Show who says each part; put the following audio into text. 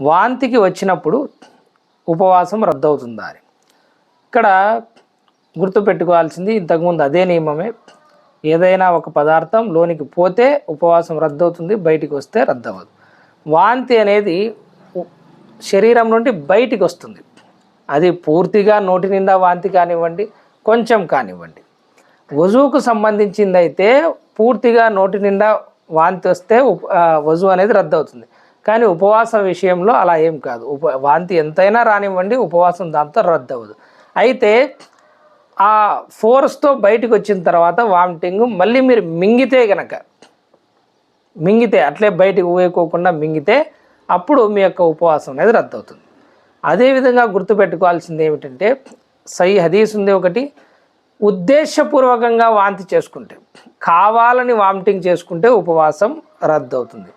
Speaker 1: వాంతికి వచ్చినప్పుడు ఉపవాసం రద్దవుతుందా అని ఇక్కడ గుర్తుపెట్టుకోవాల్సింది ఇంతకుముందు అదే నియమమే. ఏదైనా ఒక పదార్థం లోనికి పోతే ఉపవాసం రద్దవుతుంది బయటికి వస్తే రద్దవదు వాంతి అనేది శరీరం నుండి బయటికి వస్తుంది. అది పూర్తిగా నోటి నిండా వాంతి కానివ్వండి కొంచెం కానివ్వండి. వజువుకు సంబంధించింది అయితే పూర్తిగా నోటి నిండా వాంతి వస్తే వజు వజువు అనేది రద్దవుతుంది. కానీ ఉపవాసం విషయంలో అలా ఏం కాదు. ఉప వాంతి ఎంతైనా రానివ్వండి ఉపవాసం దాంతో రద్దవదు అయితే ఆ ఫోర్స్తో బయటకు వచ్చిన తర్వాత వామిటింగ్ మళ్ళీ మీరు మింగితే గనక మింగితే అట్లే బయటకు ఊయకోకుండా మింగితే అప్పుడు మీ యొక్క ఉపవాసం అనేది రద్దవుతుంది. అదేవిధంగా గుర్తుపెట్టుకోవాల్సింది ఏమిటంటే సై హదీస్ ఉంది ఒకటి ఉద్దేశపూర్వకంగా వాంతి చేసుకుంటే కావాలని వామిటింగ్ చేసుకుంటే ఉపవాసం రద్దవుతుంది.